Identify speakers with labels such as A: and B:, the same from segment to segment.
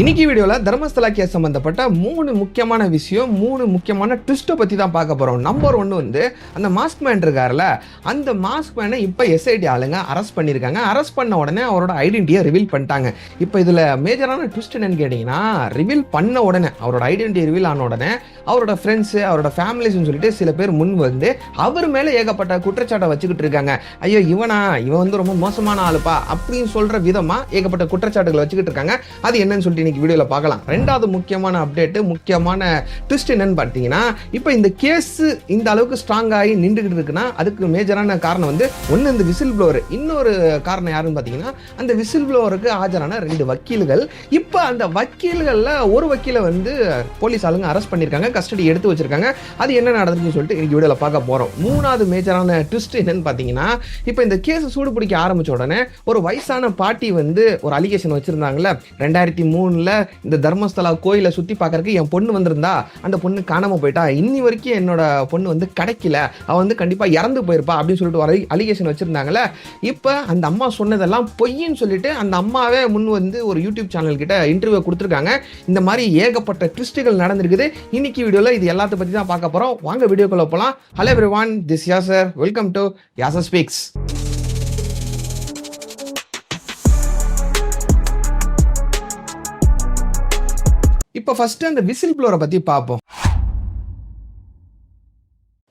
A: இன்னைக்கு வீடியோவில் தர்மஸ்தலா கேஸ் சம்மந்தப்பட்ட மூணு முக்கியமான விஷயம் மூணு முக்கியமான ட்விஸ்ட்டை பற்றி தான் பார்க்க போகிறோம் நம்பர் ஒன்று வந்து அந்த மாஸ்க் மேன் இருக்கார்ல அந்த மாஸ்க் மேனை இப்போ எஸ்ஐடி ஆளுங்க அரெஸ்ட் பண்ணியிருக்காங்க அரெஸ்ட் பண்ண உடனே அவரோட ஐடென்டிட்டியை ரிவீல் பண்ணிட்டாங்க. இப்போ இதில் மேஜரான ட்விஸ்ட் என்னன்னு கேட்டிங்கன்னா ரிவீல் பண்ண உடனே அவரோட ஐடென்டிட்டி ரிவீல் ஆன உடனே அவரோட ஃப்ரெண்ட்ஸு அவரோட ஃபேமிலிஸ்னு சொல்லிட்டு சில பேர் முன் வந்து அவர் மேலே ஏகப்பட்ட குற்றச்சாட்டை வச்சுக்கிட்டு இருக்காங்க. ஐயோ இவனா இவன் வந்து ரொம்ப மோசமான ஆளுப்பா அப்படின்னு சொல்கிற விதமாக ஏகப்பட்ட குற்றச்சாட்டுகளை வச்சுக்கிட்டு இருக்காங்க. அது என்னன்னு சொல்லிட்டு இன்னைக்கு வீடியோவில் பார்க்கலாம். ரெண்டாவது முக்கியமான அப்டேட்டு முக்கியமான ட்விஸ்ட் என்னன்னு பார்த்தீங்கன்னா இப்போ இந்த கேஸ் இந்த அளவுக்கு ஸ்ட்ராங் ஆகி நின்றுக்கிட்டு இருக்குன்னா அதுக்கு மேஜரான காரணம் வந்து ஒன்று இந்த விசில் ப்ளோவர் இன்னொரு காரணம் யாருன்னு பார்த்தீங்கன்னா அந்த விசில் ப்ளோவருக்கு ஆஜரான ரெண்டு வக்கீல்கள். இப்போ அந்த வக்கீல்களில் ஒரு வக்கீலை வந்து போலீஸ் ஆளுங்க அரெஸ்ட் பண்ணியிருக்காங்க கஸ்டடி எடுத்து வச்சிருக்காங்க. அது என்ன நடந்துச்சுன்னு சொல்லிட்டு இன்னைக்கு வீடியோவில் பார்க்க போகிறோம் மூணாவது மேஜரான ட்விஸ்ட் என்னன்னு பார்த்தீங்கன்னா இப்போ இந்த கேஸ் சூடு பிடிக்க ஆரம்பிச்ச உடனே ஒரு வயசான பாட்டி வந்து ஒரு அலிகேஷன் வச்சுருந்தாங்கல்ல ரெண்டாயிரத்தி மூணு மூணில் இந்த தர்மஸ்தலா கோயிலை சுற்றி பார்க்கறதுக்கு என் பொண்ணு வந்திருந்தா. அந்த பொண்ணு காணாமல் போயிட்டா. இன்னி வரைக்கும் என்னோட பொண்ணு வந்து கிடைக்கல. அவள் வந்து கண்டிப்பாக இறந்து போயிருப்பா அப்படின்னு சொல்லிட்டு ஒரு அலிகேஷன் வச்சிருந்தாங்கல்ல. இப்போ அந்த அம்மா சொன்னதெல்லாம் பொய்ன்னு சொல்லிட்டு அந்த அம்மாவே முன் வந்து ஒரு யூடியூப் சேனல் கிட்ட இன்டர்வியூ கொடுத்துருக்காங்க. இந்த மாதிரி ஏகப்பட்ட ட்விஸ்ட்டுகள் நடந்திருக்குது. இன்னைக்கு வீடியோவில் இது எல்லாத்த பற்றி தான் பார்க்க போகிறோம் வாங்க வீடியோக்குள்ள போகலாம் hello everyone this Yasar welcome to Yasar speaks இப்போ ஃபர்ஸ்ட் அந்த விசில் ப்ளோரை பற்றி பார்ப்போம்.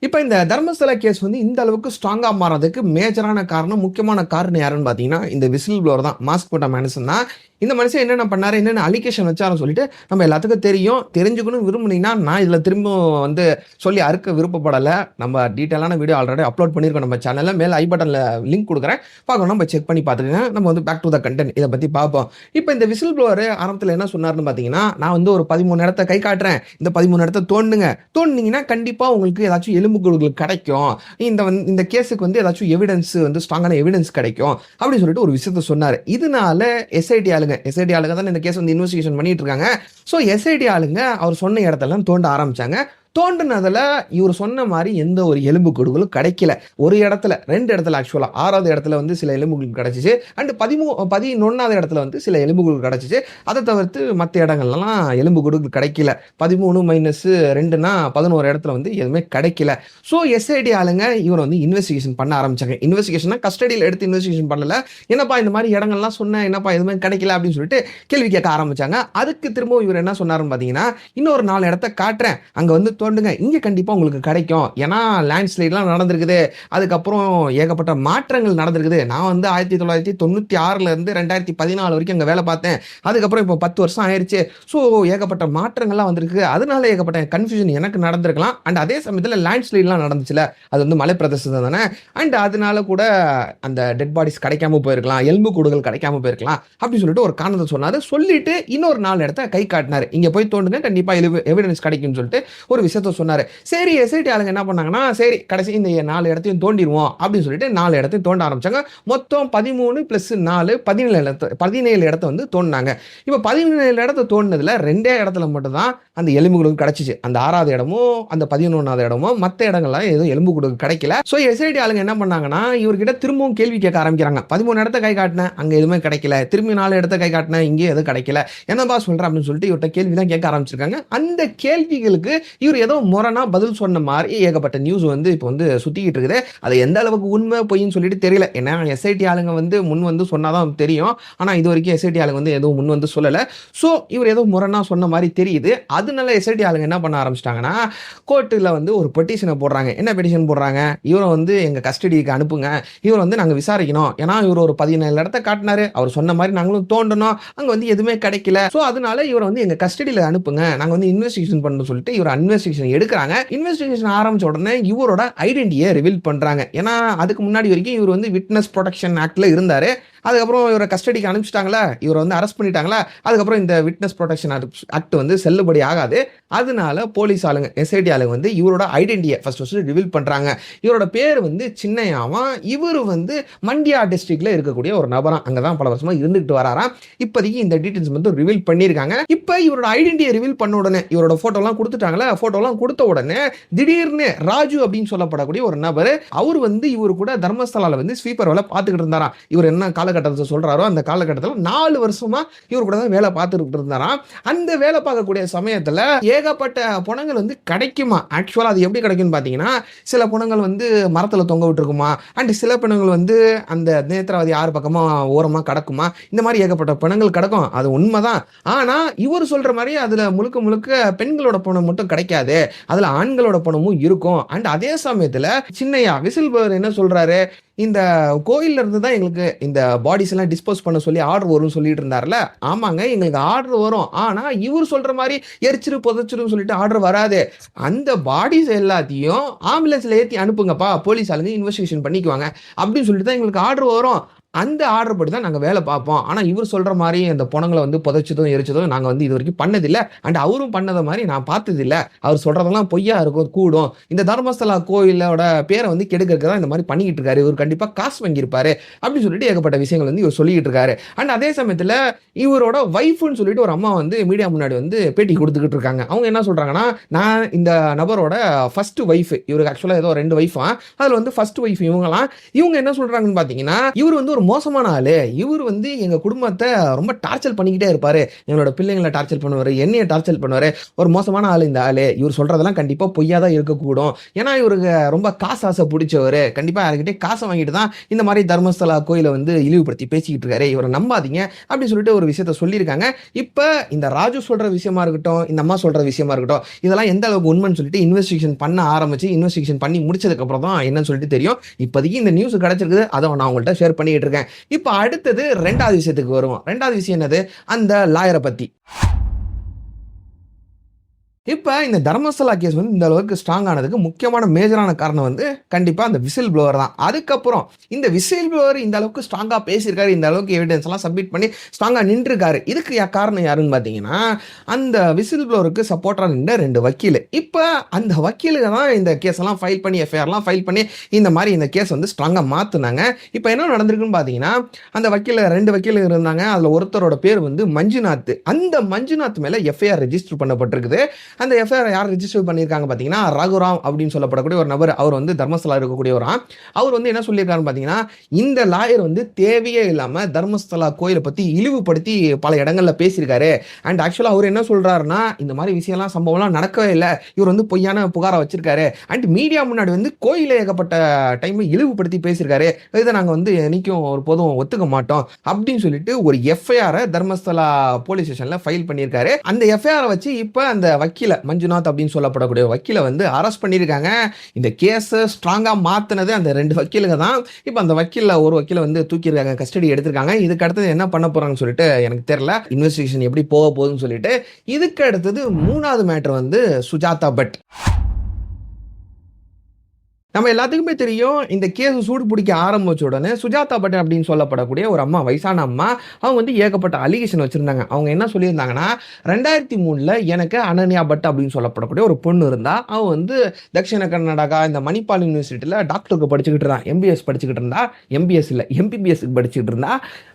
A: இப்போ இந்த தர்மஸ்தல கேஸ் வந்து இந்த அளவுக்கு ஸ்ட்ராங்காக மாறதுக்கு மேஜரான காரணம் முக்கியமான காரணம் யாருன்னு பார்த்தீங்கன்னா இந்த விசில் ப்ளோர் தான். மாஸ்க் போட்ட மனுஷன் தான். இந்த மனுஷன் என்னென்ன பண்ணாரு என்னென்ன அலிகேஷன் வச்சாருன்னு சொல்லிட்டு நம்ம எல்லாத்துக்கும் தெரியும். தெரிஞ்சுக்கணும் விரும்புனீங்கன்னா நான் இதில் திரும்ப வந்து சொல்லி அறுக்க விருப்பப்படலை. நம்ம டீட்டெயிலான வீடியோ ஆல்ரெடி அப்லோட் பண்ணியிருக்கோம் நம்ம சேனலில் மேலே ஐ பட்டனில் லிங்க் கொடுக்குறேன். பார்க்கணும் நம்ம செக் பண்ணி பார்த்துக்கங்க. நம்ம வந்து பேக் டு த கண்டென்ட் இதை பற்றி பார்ப்போம். இப்போ இந்த விசில் ப்ளோவர் ஆரம்பத்தில் என்ன சொன்னார்னு பார்த்தீங்கன்னா நான் வந்து ஒரு பதிமூணு இடத்த கை காட்டுறேன். இந்த பதிமூணு இடத்த தோண்டுங்க. தோண்டினீங்கன்னா கண்டிப்பாக உங்களுக்கு ஏதாச்சும் எலும்புகளுக்கு கிடைக்கும். இந்த இந்த கேஸுக்கு வந்து ஏதாச்சும் எவிடன்ஸ் வந்து ஸ்ட்ராங்கான எவிடன்ஸ் கிடைக்கும். அப்படின்னு சொல்லிட்டு ஒரு விஷயத்த சொன்னார். இதனால எஸ்ஐடி ஆளுங்க எஸ்ஐடி ஆளுங்க தான் இந்த கேஸ் வந்து இன்வெஸ்டிகேஷன் பண்ணிட்டு இருக்காங்க. ஸோ எஸ்ஐடி ஆளுங்க அவர் சொன்ன இடத்தெல்லாம் தோண்ட ஆரம்பிச்சாங்க. தோண்டினதில் இவர் சொன்ன மாதிரி எந்த ஒரு எலும்பு கொடுகளும் கிடைக்கல. ஒரு இடத்துல ரெண்டு இடத்துல ஆக்சுவலாக ஆறாவது இடத்துல வந்து சில எலும்புகள் கிடச்சிச்சு. அண்டு பதிமூ பதினொன்றாவது இடத்துல வந்து சில எலும்புகள் கிடச்சிச்சு. அதை தவிர்த்து மற்ற இடங்கள்லாம் எலும்பு கொடுகள் கிடைக்கல. பதிமூணு மைனஸ் ரெண்டுனா பதினோரு இடத்துல வந்து எதுவுமே கிடைக்கல. ஸோ எஸ்ஐடி ஆளுங்க இவர் வந்து இன்வெஸ்டிகேஷன் பண்ண ஆரம்பிச்சாங்க. இன்வெஸ்டிகேஷனாக கஸ்டடியில் எடுத்து இன்வெஸ்டிகேஷன் பண்ணல. என்னப்பா இந்த மாதிரி இடங்கள்லாம் சொன்னேன் என்னப்பா எதுவுமே கிடைக்கல அப்படின்னு சொல்லிட்டு கேள்வி கேட்க ஆரம்பிச்சாங்க. அதுக்கு திரும்பவும் இவர் என்ன சொன்னாருன்னு பார்த்தீங்கன்னா இன்னொரு நாலு இடத்த காட்டுறேன். அங்கே வந்து சொல்லுங்க இங்கே கண்டிப்பாக உங்களுக்கு கிடைக்கும். ஏன்னா லேண்ட்ஸ்லைட்லாம் நடந்திருக்குது. அதுக்கப்புறம் ஏகப்பட்ட மாற்றங்கள் நடந்திருக்குது. நான் வந்து ஆயிரத்தி தொள்ளாயிரத்தி தொண்ணூற்றி ஆறுலேருந்து ரெண்டாயிரத்தி பதினாலு வரைக்கும் அங்கே வேலை பார்த்தேன். அதுக்கப்புறம் இப்போ பத்து வருஷம் ஆயிடுச்சு ஸோ ஏகப்பட்ட மாற்றங்கள்லாம் வந்திருக்கு. அதனால ஏகப்பட்ட கன்ஃபியூஷன் எனக்கு நடந்திருக்கலாம். அண்ட் அதே சமயத்தில் லேண்ட்ஸ்லைட்லாம் நடந்துச்சுல. அது வந்து மலை பிரதேசம் தானே. அண்ட் அதனால கூட அந்த டெட் பாடிஸ் கிடைக்காம போயிருக்கலாம். எலும்பு கூடுகள் கிடைக்காம போயிருக்கலாம். அப்படின்னு சொல்லிட்டு ஒரு காரணத்தை சொன்னார். சொல்லிட்டு இன்னொரு நாலு இடத்த கை காட்டினார். இங்கே போய் தோண்டுங்க. கண்டிப்பாக எவிடன்ஸ் கிடைக்கும்னு சொல்லிட்டு ஒரு விஷயம் விஷயத்த சொன்னார். சரி எஸ்ஐடி ஆளுங்க என்ன பண்ணாங்கன்னா சரி கடைசி இந்த நாலு இடத்தையும் தோண்டிடுவோம் அப்படின்னு சொல்லிட்டு நாலு இடத்தையும் தோண்ட ஆரம்பிச்சாங்க. மொத்தம் பதிமூணு ப்ளஸ் நாலு பதினேழு இடத்த பதினேழு இடத்த வந்து தோண்டினாங்க. இப்போ பதினேழு இடத்த தோண்டினதுல ரெண்டே இடத்துல மட்டும் தான் அந்த எலும்புகளுக்கு கிடைச்சிச்சு. அந்த ஆறாவது இடமும் அந்த பதினொன்றாவது இடமும் மற்ற இடங்கள்லாம் எதுவும் எலும்பு கொடுக்க கிடைக்கல. ஸோ எஸ்ஐடி ஆளுங்க என்ன பண்ணாங்கன்னா இவர்கிட்ட திரும்பவும் கேள்வி கேட்க ஆரம்பிக்கிறாங்க. பதிமூணு இடத்த கை காட்டினேன் அங்கே எதுவுமே கிடைக்கல. திரும்பி நாலு இடத்த கை காட்டினேன் இங்கே எதுவும் கிடைக்கல. என்னப்பா சொல்கிறேன் அப்படின்னு சொல்லிட்டு இவர்கிட்ட கேள்வி தான் கேட்க ஆரம்பிச்சிருக்காங்க. அந்த கேள்விகளுக்கு இவர் ஏதோ முரணா பதில் சொன்ன மாதிரி ஏகப்பட்ட நியூஸ் வந்து இப்போ வந்து சுற்றிக்கிட்டு இருக்குது. அது எந்த அளவுக்கு உண்மை பொய்ன்னு சொல்லிட்டு தெரியல. ஏன்னா எஸ்ஐடி ஆளுங்க வந்து முன் வந்து சொன்னாதான் தெரியும். ஆனால் இது வரைக்கும் எஸ்ஐடி ஆளுங்க வந்து எதுவும் முன் வந்து சொல்லலை. ஸோ இவர் ஏதோ முரணா சொன்ன மாதிரி தெரியுது. அதனால எஸ்ஐடி ஆளுங்க என்ன பண்ண ஆரம்பிச்சிட்டாங்கன்னா கோர்ட்டில் வந்து ஒரு பெட்டிஷனை போடுறாங்க. என்ன பெட்டிஷன் போடுறாங்க? இவரை வந்து எங்கள் கஸ்டடிக்கு அனுப்புங்க. இவர் வந்து நாங்கள் விசாரிக்கணும். ஏன்னா இவர் ஒரு பதினேழு இடத்த காட்டினாரு. அவர் சொன்ன மாதிரி நாங்களும் தோண்டணும். அங்கே வந்து எதுவுமே கிடைக்கல. ஸோ அதனால இவரை வந்து எங்கள் கஸ்டடியில் அனுப்புங்க. நாங்கள் வந்து இன்வெஸ்டிகேஷன் பண்ணணும் சொல்லிட்டு இவர் அன்வெஸ்ட் இன்வெஸ்டிகேஷன் எடுக்கிறாங்க. இன்வெஸ்டிகேஷன் ஆரம்பிச்ச உடனே இவரோட ஐடென்டிட்டியை ரிவீல் பண்ணுறாங்க ஏன்னா அதுக்கு முன்னாடி வரைக்கும் இவர் வந்து விட்னஸ் ப்ரொடெக்ஷன் ஆக்டில் இருந்தார். அதுக்கப்புறம் இவரை கஸ்டடிக்கு அனுப்பிச்சிட்டாங்களா? இவரை வந்து அரெஸ்ட் பண்ணிட்டாங்களா? அதுக்கப்புறம் இந்த விட்னஸ் ப்ரொடெக்ஷன் ஆக்ட் வந்து செல்லுபடி ஆகாது. அதனால போலீஸ் ஆளுங்க எஸ்ஐடி ஆளுங்க வந்து இவரோட ஐடென்டிட்டியை ஃபர்ஸ்ட் ஃபர்ஸ்ட் ரிவீல் பண்ணுறாங்க இவரோட பேர் வந்து சின்னையாவான் இவர் வந்து மண்டியா டிஸ்ட்ரிக்ட்ல இருக்கக்கூடிய ஒரு நபராம் அங்கே தான் பல வருஷமாக இருந்துகிட்டு வராராம். இப்போதைக்கு இந்த டீட்டெயில்ஸ் வந்து ரிவீல் பண்ணியிருக்காங்க. இப்போ இவரோட ஐடென்டிட்டியை ரிவீல் பண்ண உடனே இவரோட ஃபோட்டோலாம் கொடுத்துட்டாங்களா? ஃபோட்டோ போட்டோலாம் கொடுத்த உடனே திடீர்னு ராஜு அப்படின்னு சொல்லப்படக்கூடிய ஒரு நபர் அவர் வந்து இவர் கூட தர்மஸ்தலால வந்து ஸ்வீப்பர் வேலை பார்த்துக்கிட்டு இருந்தாராம். இவர் என்ன காலகட்டத்தை சொல்றாரோ அந்த காலகட்டத்தில் நாலு வருஷமா இவர் கூட தான் வேலை பார்த்துக்கிட்டு இருந்தாராம். அந்த வேலை பார்க்கக்கூடிய சமயத்தில் ஏகப்பட்ட புணங்கள் வந்து கிடைக்குமா? ஆக்சுவலாக அது எப்படி கிடைக்கும்னு பார்த்தீங்கன்னா சில புணங்கள் வந்து மரத்தில் தொங்க விட்டுருக்குமா? அண்ட் சில பிணங்கள் வந்து அந்த நேத்திராவதி ஆறு பக்கமாக ஓரமாக கிடக்குமா? இந்த மாதிரி ஏகப்பட்ட பிணங்கள் கிடக்கும். அது உண்மைதான். ஆனால் இவர் சொல்கிற மாதிரி அதில் முழுக்க முழுக்க பெண்களோட பணம் மட்டும் கிடைக்காது. அதுல ஆண்களோட பணமும் இருக்கும். அண்ட் அதே சமயத்துல சின்னையா விசில் பவர் என்ன சொல்றாரு? இந்த கோயில்ல இருந்து தான் எங்களுக்கு இந்த பாடிஸ் எல்லாம் டிஸ்போஸ் பண்ண சொல்லி ஆர்டர் வரும்னு சொல்லிட்டு இருந்தார்ல? ஆமாங்க எங்களுக்கு ஆர்டர் வரும். ஆனா இவர் சொல்ற மாதிரி எரிச்சிரு புதைச்சிருன்னு சொல்லிட்டு ஆர்டர் வராது. அந்த பாடிஸ் எல்லாத்தையும் ஆம்புலன்ஸ்ல ஏத்தி அனுப்புங்கப்பா. போலீஸ் ஆளுங்க இன்வெஸ்டிகேஷன் பண்ணிக்குவாங்க. அப்படின்னு சொல்லிட்டு தான் எங்களுக்கு ஆர்டர் வரும். அந்த ஆர்டர் படி தான் நாங்கள் வேலை பார்ப்போம். ஆனால் இவர் சொல்கிற மாதிரி அந்த பணங்களை வந்து புதைச்சதும் எரிச்சதும் நாங்கள் வந்து இது வரைக்கும் பண்ணதில்லை. அண்ட் அவரும் பண்ணத மாதிரி நான் பார்த்ததில்ல. அவர் சொல்கிறதெல்லாம் பொய்யா இருக்கும் கூடும். இந்த தர்மஸ்தலா கோயிலோட பேரை வந்து கெடுக்கிறதுக்கு தான் இந்த மாதிரி பண்ணிக்கிட்டு இருக்காரு. இவர் கண்டிப்பாக காசு வாங்கியிருப்பாரு. அப்படின்னு சொல்லிட்டு ஏகப்பட்ட விஷயங்கள் வந்து இவர் சொல்லிக்கிட்டு இருக்காரு. அண்ட் அதே சமயத்தில் இவரோட ஒய்ஃப்னு சொல்லிட்டு ஒரு அம்மா வந்து மீடியா முன்னாடி வந்து பேட்டி கொடுத்துக்கிட்டு இருக்காங்க. அவங்க என்ன சொல்கிறாங்கன்னா நான் இந்த நபரோட ஃபர்ஸ்ட் ஒய்ஃப் இவருக்கு ஆக்சுவலாக ஏதோ ரெண்டு ஒய்ஃபா அதில் வந்து ஃபர்ஸ்ட் ஒய்ஃப் இவங்கலாம் இவங்க என்ன சொல்கிறாங்கன்னு பார்த்தீங்கன்னா இவர் வந்து ஒரு மோசமான ஆளு. இவர் வந்து எங்கள் குடும்பத்தை ரொம்ப டார்ச்சர் பண்ணிக்கிட்டே இருப்பார். எங்களோட பிள்ளைங்களை டார்ச்சர் பண்ணுவார் என்னையை டார்ச்சர் பண்ணுவார். ஒரு மோசமான ஆள் இந்த ஆள். இவர் சொல்றதெல்லாம் கண்டிப்பாக பொய்யா தான் இருக்கக்கூடும். ஏன்னா இவருக்கு ரொம்ப காசு ஆசை பிடிச்சவர். கண்டிப்பாக யாருக்கிட்டே காசை வாங்கிட்டு தான் இந்த மாதிரி தர்மஸ்தலா கோயிலை வந்து இழிவுபடுத்தி பேசிக்கிட்டு இருக்காரு. இவரை நம்பாதீங்க அப்படின்னு சொல்லிட்டு ஒரு விஷயத்த சொல்லியிருக்காங்க. இப்போ இந்த ராஜு சொல்கிற விஷயமா இருக்கட்டும் இந்த அம்மா சொல்கிற விஷயமா இருக்கட்டும் இதெல்லாம் எந்த அளவுக்கு உண்மைன்னு சொல்லிட்டு இன்வெஸ்டிகேஷன் பண்ண ஆரம்பிச்சு இன்வெஸ்டிகேஷன் பண்ணி முடிச்சதுக்கப்புறம் தான் என்னன்னு சொல்லிட்டு தெரியும். இப்போதைக்கு இந்த நியூஸ் கிடச்சிருக்குது. அதை நான் உங்கள்கிட்ட ஷேர் பண்ணிட்டு இருக்கேன். இப்போ அடுத்தது ரெண்டாவது விஷயத்துக்கு வருவோம். ரெண்டாவது விஷயம் என்னது? அந்த லாயரை பத்தி. இப்போ இந்த தர்மஸ்தலா கேஸ் வந்து இந்த அளவுக்கு ஸ்ட்ராங் ஆனதுக்கு முக்கியமான மேஜரான காரணம் வந்து கண்டிப்பாக அந்த விசில் ப்ளோவர் தான். அதுக்கப்புறம் இந்த விசில் ப்ளோவர் இந்த அளவுக்கு ஸ்ட்ராங்காக பேசியிருக்காரு இந்த அளவுக்கு எவிடன்ஸ் எல்லாம் சப்மிட் பண்ணி ஸ்ட்ராங்காக நின்றுருக்காரு. இதுக்கு யா- காரணம் யாருன்னு பார்த்தீங்கன்னா அந்த விசில் ப்ளோவருக்கு சப்போர்ட்டாக நின்ற ரெண்டு வக்கீல். இப்போ அந்த வக்கீலுங்க தான் இந்த கேஸ் எல்லாம் ஃபைல் பண்ணி எஃப்ஐஆர்லாம் ஃபைல் பண்ணி இந்த மாதிரி இந்த கேஸ் வந்து ஸ்ட்ராங்காக மாற்றினாங்க இப்போ என்ன நடந்திருக்குன்னு பார்த்தீங்கன்னா அந்த வக்கீல் ரெண்டு வக்கீல் இருந்தாங்க. அதில் ஒருத்தரோட பேர் வந்து மஞ்சுநாத். அந்த மஞ்சுநாத் மேலே எஃப்ஐஆர் ரெஜிஸ்டர் பண்ணப்பட்டிருக்குது. அந்த எஃப்ஐஆர் யார் ரிஜிஸ்டர் பண்ணியிருக்காங்க பார்த்தீங்கன்னா ரகுராம் அப்படின்னு சொல்லப்படக்கூடிய ஒரு நபர். அவர் வந்து தர்மஸ்தலா இருக்கக்கூடியவரா அவர் வந்து என்ன சொல்லியிருக்காருன்னு பார்த்தீங்கன்னா இந்த லாயர் வந்து தேவையே இல்லாமல் தர்மஸ்தலா கோயிலை பற்றி இழிவுபடுத்தி பல இடங்களில் பேசியிருக்காரு. அண்ட் ஆக்சுவலாக அவர் என்ன சொல்கிறாருன்னா இந்த மாதிரி விஷயம்லாம் சம்பவம்லாம் நடக்கவே இல்லை. இவர் வந்து பொய்யான புகாரை வச்சிருக்காரு. அண்ட் மீடியா முன்னாடி வந்து கோயில ஏகப்பட்ட டைம் இழிவுபடுத்தி பேசியிருக்காரு. இதை நாங்கள் வந்து என்றைக்கும் ஒரு போதும் ஒத்துக்க மாட்டோம். அப்படின்னு சொல்லிட்டு ஒரு எஃப்ஐஆரை தர்மஸ்தலா போலீஸ் ஸ்டேஷனில் ஃபைல் பண்ணியிருக்காரு. அந்த எஃப்ஐஆரை வச்சு இப்போ அந்த வக்கீல் மஞ்சுநாத் அப்படின்னு சொல்லப்படக்கூடிய வக்கீலை வந்து அரெஸ்ட் பண்ணியிருக்காங்க. இந்த கேஸை ஸ்ட்ராங்காக மாற்றினது அந்த ரெண்டு வக்கீலுங்க தான். இப்போ அந்த வக்கீலில் ஒரு வக்கீலை வந்து தூக்கியிருக்காங்க கஸ்டடி எடுத்திருக்காங்க. இதுக்கு அடுத்தது என்ன பண்ண போறாங்கன்னு சொல்லிட்டு எனக்கு தெரியல. இன்வெஸ்டிகேஷன் எப்படி போக போகுதுன்னு சொல்லிட்டு இதுக்கு அடுத்தது மூணாவது மேட்டர் வந்து சுஜாதா பட். நம்ம எல்லாத்துக்குமே தெரியும் இந்த கேஸ் சூடு பிடிக்க ஆரம்பிச்ச உடனே சுஜாதா பட்டன் அப்படின்னு சொல்லப்படக்கூடிய ஒரு அம்மா வயசான அம்மா அவங்க வந்து ஏகப்பட்ட அலிகேஷன் வச்சுருந்தாங்க. அவங்க என்ன சொல்லியிருந்தாங்கன்னா ரெண்டாயிரத்தி மூணில் எனக்கு அனன்யா பட் அப்படின்னு சொல்லப்படக்கூடிய ஒரு பொண்ணு இருந்தா அவன் வந்து தக்ஷிண கர்நாடகா இந்த மணிப்பால் யூனிவர்சிட்டியில் டாக்டருக்கு படிச்சுக்கிட்டு இருந்தான் எம்பிஎஸ் படிச்சுக்கிட்டு இருந்தா எம்பிஎஸ் இல்லை எம்பிபிஎஸ்க்கு படிச்சுக்கிட்டு இருந்தா.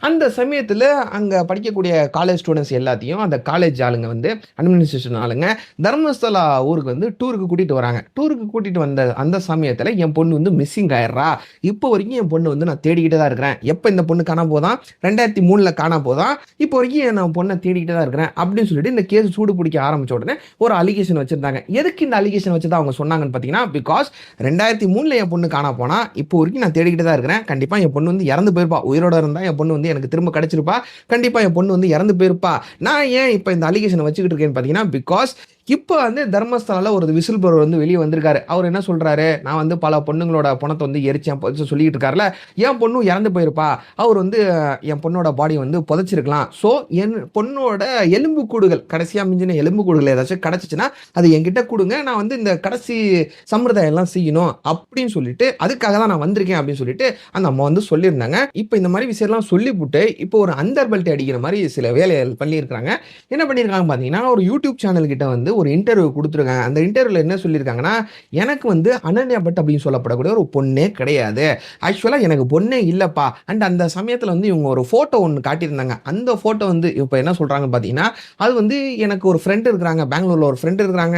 A: அந்த சமயத்தில் அங்கே படிக்கக்கூடிய காலேஜ் ஸ்டூடெண்ட்ஸ் எல்லாத்தையும் அந்த காலேஜ் ஆளுங்க வந்து அட்மினிஸ்ட்ரேஷன் ஆளுங்க தர்மஸ்தலா ஊருக்கு வந்து டூருக்கு கூட்டிகிட்டு வராங்க. டூருக்கு கூட்டிகிட்டு வந்த அந்த சமயத்தில் என் பொண்ணு வந்து மிஸ்ஸிங் ஆயிடுறா. இப்போ வரைக்கும் என் பொண்ணு வந்து நான் தேடிக்கிட்டே தான் இருக்கிறேன். எப்போ இந்த பொண்ணு காணா போதான் ரெண்டாயிரத்தி மூணில் காணா போதான் இப்போ வரைக்கும் நான் பொண்ணை தேடிக்கிட்டே தான் இருக்கிறேன். அப்படின்னு சொல்லிட்டு இந்த கேஸ் சூடு பிடிக்க ஆரம்பிச்ச உடனே ஒரு அலிகேஷன் வச்சிருந்தாங்க. எதுக்கு இந்த அலிகேஷன் வச்சு தான் அவங்க சொன்னாங்கன்னு பார்த்தீங்கன்னா பிகாஸ் ரெண்டாயிரத்தி மூணில் என் பொண்ணு காணா போனால் இப்போ வரைக்கும் நான் தேடிக்கிட்டு தான் இருக்கிறேன். கண்டிப்பாக என் பொண்ணு வந்து இறந்து போயிருப்பா. உயிரோட இருந்தால் என் பொண்ணு வந்து எனக்கு திரும்ப கிடச்சிருப்பா. கண்டிப்பாக என் பொண்ணு வந்து இறந்து போயிருப்பா. நான் ஏன் இப்போ இந்த அலிகேஷனை வச்சுக்கிட்டு இருக்கேன்னு பார்த்தீங்கன்னா பிகாஸ் இப்போ வந்து தர்மஸ்தலால ஒரு விசில் ப்ளோவர் வந்து வெளியே வந்திருக்காரு. அவர் என்ன சொல்கிறாரு நான் வந்து பல பொண்ணுங்களோட பணத்தை வந்து எரிச்சேன் சொல்லிட்டு இருக்காருல என் பொண்ணும் இறந்து போயிருப்பா. அவர் வந்து என் பொண்ணோட பாடி வந்து புதைச்சிருக்கலாம். ஸோ என் பொண்ணோட எலும்பு கூடுகள் கடைசியாக மிஞ்சின எலும்பு கூடுகள் ஏதாச்சும் கிடச்சிச்சுன்னா அது என்கிட்ட கொடுங்க. நான் வந்து இந்த கடைசி சம்பிரதாயம் எல்லாம் செய்யணும் அப்படின்னு சொல்லிட்டு அதுக்காக தான் நான் வந்திருக்கேன் அப்படின்னு சொல்லிட்டு அந்த அம்மா வந்து சொல்லியிருந்தாங்க. இப்போ இந்த மாதிரி விஷயம்லாம் சொல்லிவிட்டு இப்போ ஒரு அந்தர் பெல்ட் அடிக்கிற மாதிரி சில வேலைகள் பண்ணியிருக்காங்க என்ன பண்ணியிருக்காங்க பார்த்தீங்கன்னா ஒரு யூடியூப் சேனல் கிட்ட வந்து ஒரு இன்டர்வியூ கொடுத்துருக்காங்க அந்த இன்டர்வியூவில் என்ன சொல்லியிருக்காங்கன்னா, எனக்கு வந்து அனன்யா பட் அப்படின்னு சொல்லப்படக்கூடிய ஒரு பொண்ணே கிடையாது. ஆக்சுவலாக எனக்கு பொண்ணே இல்லைப்பா அண்ட் அந்த சமயத்தில் வந்து இவங்க ஒரு ஃபோட்டோ ஒன்று காட்டியிருந்தாங்க. அந்த ஃபோட்டோ வந்து இப்போ என்ன சொல்கிறாங்கன்னு பார்த்தீங்கன்னா, அது வந்து எனக்கு ஒரு ஃப்ரெண்டு இருக்கிறாங்க. பெங்களூரில் ஒரு ஃப்ரெண்டு இருக்கிறாங்க.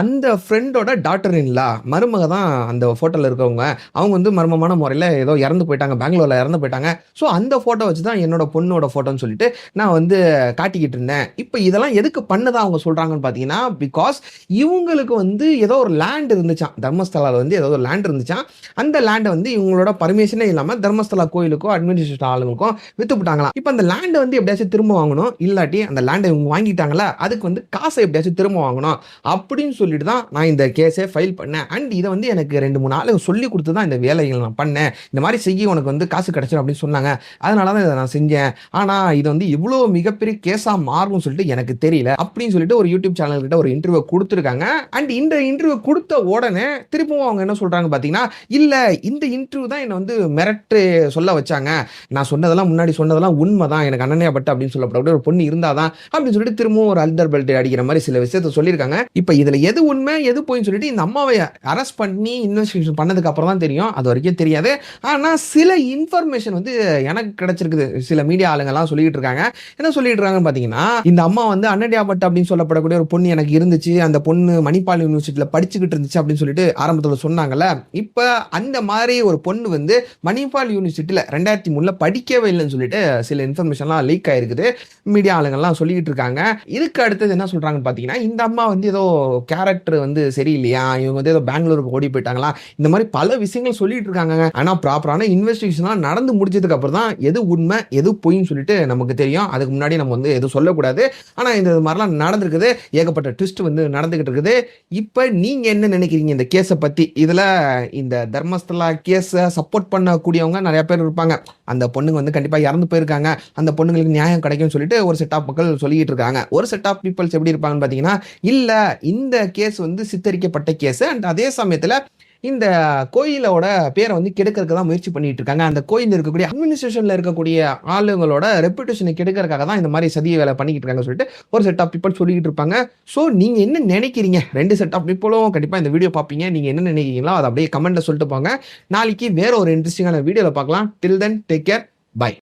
A: அந்த ஃப்ரெண்டோட டாட்டர் இல்லா மருமக தான் அந்த ஃபோட்டோவில் இருக்கவங்க. அவங்க வந்து மர்மமான முறையில் ஏதோ இறந்து போயிட்டாங்க. பெங்களூரில் இறந்து போயிட்டாங்க. ஸோ அந்த ஃபோட்டோ வச்சு தான் என்னோட பொண்ணோட ஃபோட்டோன்னு சொல்லிட்டு நான் வந்து காட்டிக்கிட்டு இருந்தேன். இப்போ இதெல்லாம் எதுக்கு பண்ணதான் அவங்க சொல்கிறாங்கன்னு பார்த்தீங்கன்னா, பிகாஸ் இவங்களுக்கு வந்து ஏதோ ஒரு லேண்ட் இருந்துச்சான் தர்மஸ்தலாவில் வந்து ஏதோ ஒரு லேண்ட் இருந்துச்சான் அந்த லேண்டை வந்து இவங்களோட பர்மிஷனே இல்லாமல் தர்மஸ்தலா கோயிலுக்கோ, அட்மினிஸ்ட்ரேஷன் ஆளுங்களுக்கும் வித்துப்புட்டாங்களாம். இப்போ அந்த லேண்டை வந்து எப்படியாச்சும் திரும்ப வாங்கணும். இல்லாட்டி அந்த லேண்டை இவங்க வாங்கிட்டாங்கள அதுக்கு வந்து காசை எப்படியாச்சும் திரும்ப வாங்கணும். அப்படின்னு சொல்லிட்டு தான் நான் இந்த கேஸே ஃபைல் பண்ணேன். அண்ட் இதை வந்து எனக்கு 2, 3 ஆளுங்க சொல்லிக் கொடுத்து தான் இந்த வேலைகள் நான் பண்ணேன். இந்த மாதிரி செய்ய உனக்கு வந்து காசு கிடைச்சிடும் அப்படின்னு சொன்னாங்க. அதனால தான் இதை நான் செஞ்சேன். ஆனால் இது வந்து இவ்வளோ மிகப்பெரிய கேஸாக மாறும்னு சொல்லிட்டு எனக்கு தெரியல. அப்படின்னு சொல்லிட்டு ஒரு யூடியூப் சேனல்கிட்ட ஒரு இன்டர்வியூ கொடுத்துருக்காங்க அண்ட் இந்த இன்டர்வியூ கொடுத்த உடனே திரும்பவும் அவங்க என்ன சொல்றாங்க பார்த்தீங்கன்னா, இல்ல இந்த இன்டர்வியூ தான் என்னை வந்து மிரட்டு சொல்ல வச்சாங்க. நான் சொன்னதெல்லாம் முன்னாடி சொன்னதெல்லாம் உண்மதான். எனக்கு அனன்யா பட் அப்படின்னு சொல்லப்படக்கூடிய ஒரு பொண்ணு இருந்தால் தான் அப்படின்னு சொல்லிட்டு திரும்பவும் ஒரு அல்தர் பெல்ட் அடிக்கிற மாதிரி சில விஷயத்த சொல்லியிருக்காங்க. இப்போ இதுல எது உண்மை, எது பொய்ன்னு சொல்லிட்டு இந்த அம்மாவை அரெஸ்ட் பண்ணி இன்வெஸ்டிகேஷன் பண்ணதுக்கு அப்புறம் தான் தெரியும். அது வரைக்கும் தெரியாது. ஆனா சில இன்ஃபர்மேஷன் வந்து எனக்கு கிடைச்சிருக்குது. சில மீடியா ஆளுங்கெல்லாம் சொல்லிட்டு இருக்காங்க. என்ன சொல்லிட்டு இருக்காங்கன்னு பார்த்தீங்கன்னா, இந்த அம்மா வந்து அனன்யா பட் அப்படின்னு சொல்லப்படக்கூடிய ஒரு பொண்ணு எனக்கு இருந்துச்சு. அந்த பொண்ணு மணிப்பால் யூனிவர்சிட்டியில் படிச்சுக்கிட்டு இருந்துச்சு அப்படின்னு சொல்லிட்டு ஆரம்பத்தில் சொன்னாங்கல்ல. இப்போ அந்த மாதிரி ஒரு பொண்ணு வந்து மணிப்பால் யூனிவர்சிட்டில 2003ல படிக்கவே இல்லைன்னு சொல்லிட்டு சில இன்ஃபர்மேஷன்லாம் லீக் ஆயிருக்குது. மீடியா ஆளுங்கள்லாம் சொல்லிக்கிட்டு இருக்காங்க. இதுக்கு அடுத்தது என்ன சொல்கிறாங்கன்னு பார்த்தீங்கன்னா, இந்த அம்மா வந்து ஏதோ கேரக்டர் வந்து சரியில்லையா, இவங்க வந்து ஏதோ பெங்களூருக்கு ஓடி போயிட்டாங்களா, இந்த மாதிரி பல விஷயங்கள் சொல்லிட்டு இருக்காங்க ஆனால் ப்ராப்பரான இன்வெஸ்டிகேஷன்லாம் நடந்து முடிச்சதுக்கு அப்புறம் தான் எது உண்மை, எது பொய்ன்னு சொல்லிட்டு நமக்கு தெரியும். அதுக்கு முன்னாடி நம்ம வந்து எதுவும் சொல்லக்கூடாது. ஆனால் இந்த மாதிரிலாம் நடந்திருக்குது. ஏகப்பட்ட ட்விஸ்ட் வந்து நடந்துகிட்டு இருக்குது. இப்போ நீங்க என்ன நினைக்கிறீங்க இந்த கேஸை பத்தி? இதுல இந்த தர்மஸ்தலா கேஸை சப்போர்ட் பண்ணக்கூடியவங்க நிறைய பேர் இருப்பாங்க. அந்த பொண்ணுங்க வந்து கண்டிப்பா இறந்து போயிருக்காங்க. அந்த பொண்ணுங்களுக்கு நியாயம் கிடைக்கும்னு சொல்லிட்டு ஒரு செட் ஆஃப் மக்கள் சொல்லிட்டு இருக்காங்க. ஒரு செட் ஆஃப் பீப்புள்ஸ் எப்படி இருப்பாங்கன்னு பார்த்தீங்கன்னா, இல்ல இந்த கேஸ் வந்து சித்தரிக்கப்பட்ட கேஸ். அண்ட் அதே சமயத்துல இந்த கோயிலோட பேரை வந்து கெடுக்கிறதுக்கு தான் முயற்சி பண்ணிட்டு இருக்காங்க. அந்த கோயில் இருக்கக்கூடிய அட்மினிஸ்ட்ரேஷன்ல இருக்கக்கூடிய ஆளுங்களோட ரெப்யூட்டேஷன கெடுக்கிறதுக்காக தான் இந்த மாதிரி சதிய வேலை பண்ணிக்கிட்டு இருக்காங்கன்னு சொல்லிட்டு ஒரு செட் ஆஃப் பீப்பிள் சொல்லிக்கிட்டு இருப்பாங்க. ஸோ நீங்க என்ன நினைக்கிறீங்க? ரெண்டு செட் ஆஃப் பீப்பிளும் கண்டிப்பா இந்த வீடியோ பார்ப்பீங்க. நீங்க என்ன நினைக்கிறீங்களோ அதை அப்படியே கமெண்ட்ல சொல்லிட்டு போங்க. நாளைக்கு வேற ஒரு இன்ட்ரெஸ்டிங்கான வீடியோவில் பார்க்கலாம். Till then take care. Bye.